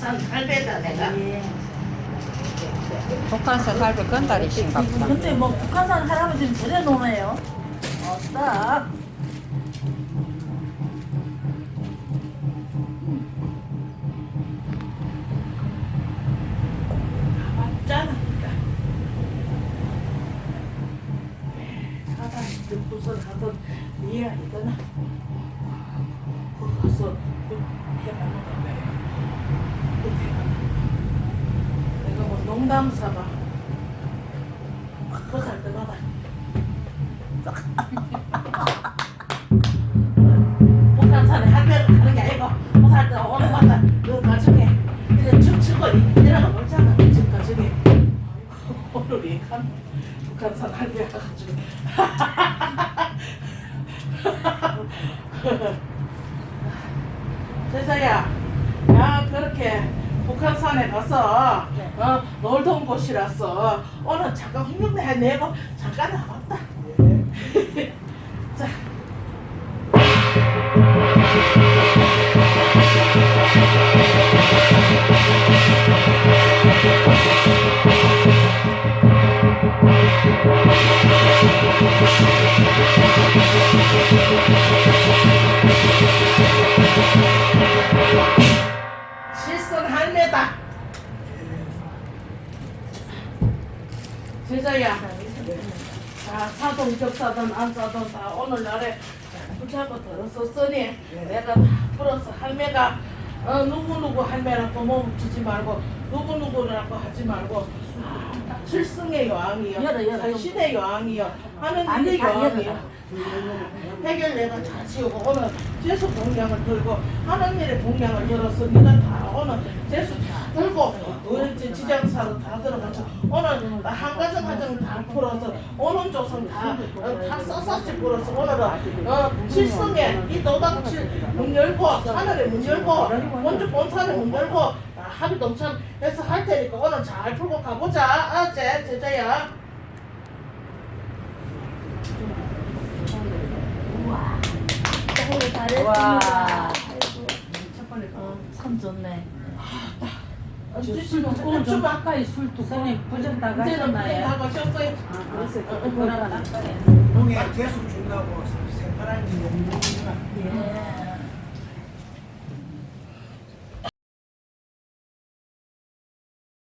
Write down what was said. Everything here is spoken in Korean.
북한산 할배다 내가. 예. 북한산 할배 건달이신가 보다. 근데 뭐 북한산 할아버지는 저래 노네요. 어따. 무슨 하던 이. 거기 그 해봤는데 왜? 그 해봤는데 내가 뭐 농담 삼아. 그살 때마다. 가는 집 가정에 오늘 이 간 북한산 가가지고. 제자야 야 그렇게 북한산에 가서 어, 놀던 곳이라서 오늘 잠깐 홍명대 내고 잠깐 나왔다 제자야 자 사동 접사든 안 사든 다 오늘날에 붙잡고 들었었으니 내가 다 풀어서 할매가 어, 누구누구 할매라고 몸 붙이지 말고 누구누구라고 하지 말고 아, 칠승의 여왕이요 열어, 열어. 신의 여왕이요 아니, 다 여왕이요. 해결 내가 다 지우고 오늘 제수 공량을 들고 하느님의 공량을 들어서 네가 다 오늘 다 지- 지장사로 다 들어가서 오늘 나한 가정 가정 다 풀어서 오는 조선 다, 어, 다 샅샅이 풀어서 오늘은 어, 칠성에 이 도당 칠문 열고 하늘에 문 열고 원주 본산에 문 열고 아, 합의 동참 해서 할 테니까 오늘 잘 풀고 가보자 아, 제 제자야 오늘 잘했습니다. 와. 어, 참 좋네. 주시면 오늘 좀좀 가까이 술 두꺼니 부정 다 이제는 가셨나요? 다 가셨어요 그러나 동해 재수 준다고 새파란 게 예.